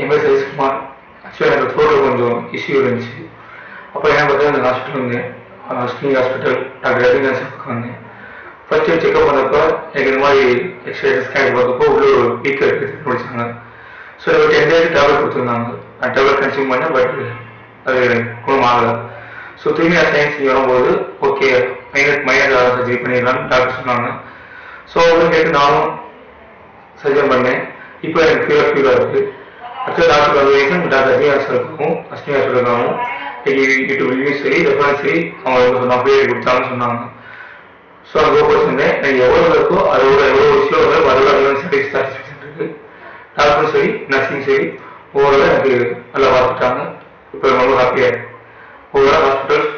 என் பேர் சதீஷ்குமார் ஆக்சுவலாக எனக்கு த்ரோட்டில் கொஞ்சம் இஷ்யூ இருந்துச்சு. அப்போ என்ன பார்த்தா அந்த ஹாஸ்பிட்டல் வந்தேன் ஸ்ரீ ஹாஸ்பிட்டல் டாக்டர் ரஜினிகாந்த் பக்கம் வந்தேன் ஃபர்ஸ்ட் செக்அப் பண்ணப்போ எனக்கு இந்த மாதிரி எக்ஸ்ரே ஸ்கேன் பார்த்தப்போ உள்ள ஒரு வீக் இருக்குது முடிச்சாங்க ஸோ ஒரு டென் டேஸ் டேப்லெட் கொடுத்துருந்தாங்க. நான் டேப்லெட் கன்சியூம் பண்ணேன் பட் அது குணம் ஆகலை. ஸோ திரும்பி நான் சயின்ஸ் வரும்போது ஓகே மைனர் மைனர் சர்ஜரி பண்ணிடலாம்னு டாக்டர் சொன்னாங்க. ஸோ அவங்க கேட்டு நானும் சர்ஜன் பண்ணேன். இப்போ எனக்கு ஃபீவர் ஃபீவராக இருக்குது அடுத்த டாக்டர் கன்வர்சேஷன் டாக்டர் அஜியாஸ் இருக்கும் அஸ்னியா இருக்காங்க யூடியூப் ரிவ்யூ சரி ரெஃபரன்ஸ் சரி அவங்க வந்து பேர் கொடுத்தாங்கன்னு சொன்னாங்க ஸோ அங்கே போக சொன்னேன் எனக்கு எவ்வளோ இருக்கோ அதோட எவ்வளோ விஷயம் வந்து அதோட சரி சாட்டிஸ்ஃபேக்ஷன் இருக்கு டாக்டரும் சரி நர்சிங் சரி ஓவரால் எனக்கு நல்லா பார்த்துட்டாங்க இப்போ ரொம்ப ஹாப்பியாக இருக்கு ஓவரால் ஹாஸ்பிட்டல்ஸ்